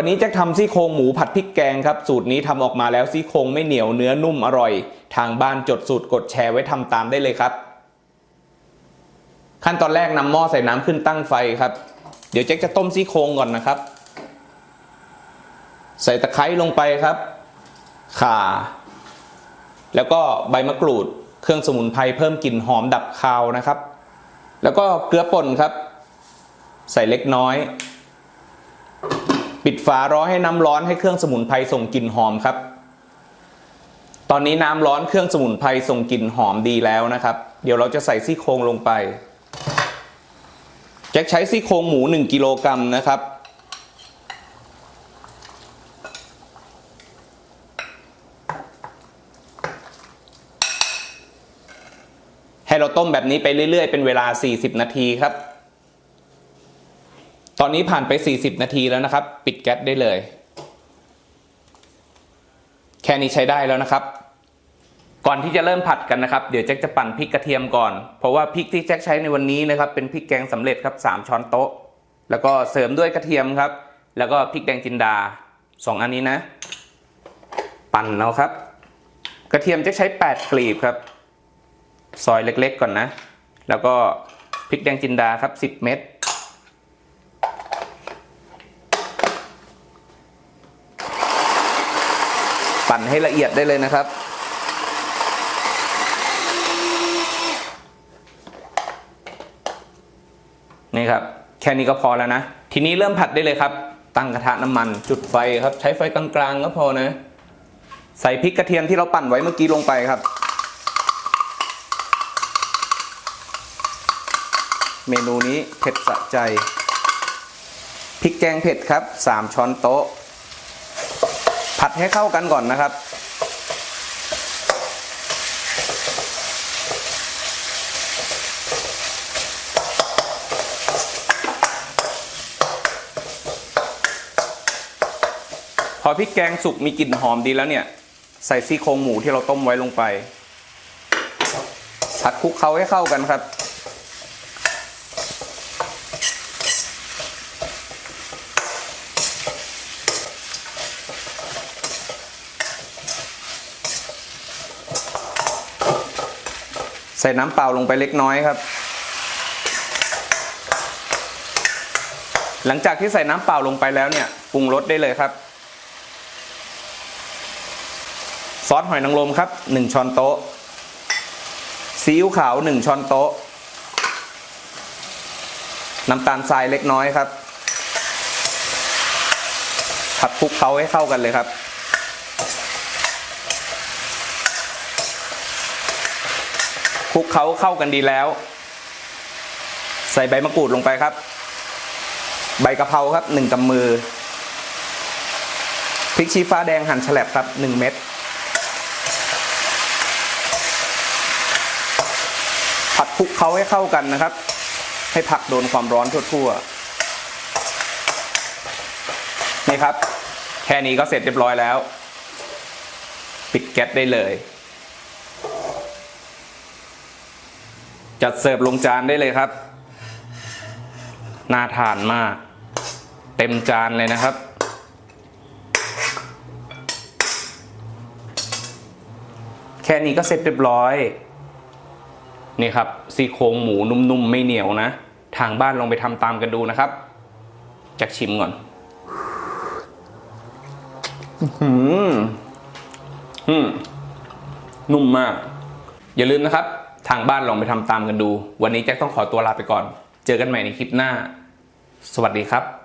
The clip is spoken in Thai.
วันนี้แจ็คทำซี่โครงหมูผัดพริกแกงครับ สูตรนี้ทำออกมาแล้วซี่โครงไม่เหนียวเนื้อนุ่มอร่อย ทางบ้านจดสูตรกดแชร์ไว้ทำตามได้เลยครับ ขั้นตอนแรกนำหม้อใส่น้ำขึ้นตั้งไฟครับ เดี๋ยวแจ็คจะต้มซี่โครงก่อนนะครับ ใส่ตะไคร้ลงไปครับ ข่า แล้วก็ใบมะกรูด เครื่องสมุนไพรเพิ่มกลิ่นหอมดับคาวนะครับ แล้วก็เกลือป่นครับ ใส่เล็กน้อย ปิดฝารอให้น้ำร้อนให้เครื่องสมุนไพรส่งกลิ่นหอมครับ ตอนนี้น้ำร้อนเครื่องสมุนไพรส่งกลิ่นหอมดีแล้วนะครับ เดี๋ยวเราจะใส่ซี่โครงลงไปแจ็คใช้ซี่โครงหมู 1กิโลกรัมนะครับ ให้เราต้มแบบนี้ไปเรื่อย ๆ เป็นเวลา 40 นาทีครับ ตอนนี้ผ่านไป 40 นาทีแล้วนะครับ ปิดแก๊สได้เลย แค่นี้ใช้ได้แล้วนะครับ ก่อนที่จะเริ่มผัดกันนะครับ เดี๋ยวแจ็คจะปั่นพริกกระเทียมก่อน เพราะว่าพริกที่แจ็คใช้ในวันนี้นะครับ เป็นพริกแกงสำเร็จครับ 3 ช้อนโต๊ะ แล้วก็เสริมด้วยกระเทียมครับ แล้วก็พริกแดงจินดา 2 อันนี้นะ ปั่นแล้วครับ กระเทียมแจ็คใช้ 8 กลีบครับ ซอยเล็กๆก่อนนะ แล้วก็พริกแดงจินดาครับ 10 เม็ด ปั่นให้ละเอียดได้เลยนะครับ นี่ครับ แค่นี้ก็พอแล้วนะ ทีนี้เริ่มผัดได้เลยครับ ตั้งกระทะน้ำมันจุดไฟครับ ใช้ไฟกลางๆก็พอนะ ใส่พริกกระเทียมที่เราปั่นไว้เมื่อกี้ลงไปครับ เมนูนี้เผ็ดสะใจพริกแกงเผ็ดครับ 3 ช้อนโต๊ะ ผัดให้เข้ากันก่อนนะครับ พอพริกแกงสุกมีกลิ่นหอมดีแล้วเนี่ย ใส่ซี่โครงหมูที่เราต้มไว้ลงไปผัดคลุกเคล้าให้เข้ากันครับ ใส่น้ำเปล่าลงไปเล็กน้อยครับ หลังจากที่ใส่น้ำเปล่าลงไปแล้วเนี่ยปรุงรสได้เลยครับ ซอสหอยนางรมครับ 1 ช้อนโต๊ะซีอิ๊วขาว 1 ช้อนโต๊ะ น้ำตาลทรายเล็กน้อยครับผัดคลุกเคล้าให้เข้ากันเลยครับ ลุกเคล้าเข้ากันดีแล้ว ใส่ใบมะกรูดลงไปครับ ใบกะเพราครับหนึ่งกำมือพริกชี้ฟ้าแดงหั่นฉลับครับหนึ่งเม็ดผัดคลุกเคล้าให้เข้ากันนะครับ ให้ผักโดนความร้อนทั่วๆนี่ครับ แค่นี้ก็เสร็จเรียบร้อยแล้ว ปิดแก๊สได้เลย จัดเสิร์ฟลงจานได้เลยครับ น่าทานมาก เต็มจานเลยนะครับ แค่นี้ก็เสร็จเรียบร้อย นี่ครับซี่โครงหมูนุ่มๆ ไม่เหนียวนะ ทางบ้านลองไปทำตามกันดูนะครับจักชิมก่อน อื้อหืมอืมนุ่มมาก อย่าลืมนะครับ ทางบ้านลองไปทำตามกันดู วันนี้แจ็คต้องขอตัวลาไปก่อน เจอกันใหม่ในคลิปหน้า สวัสดีครับ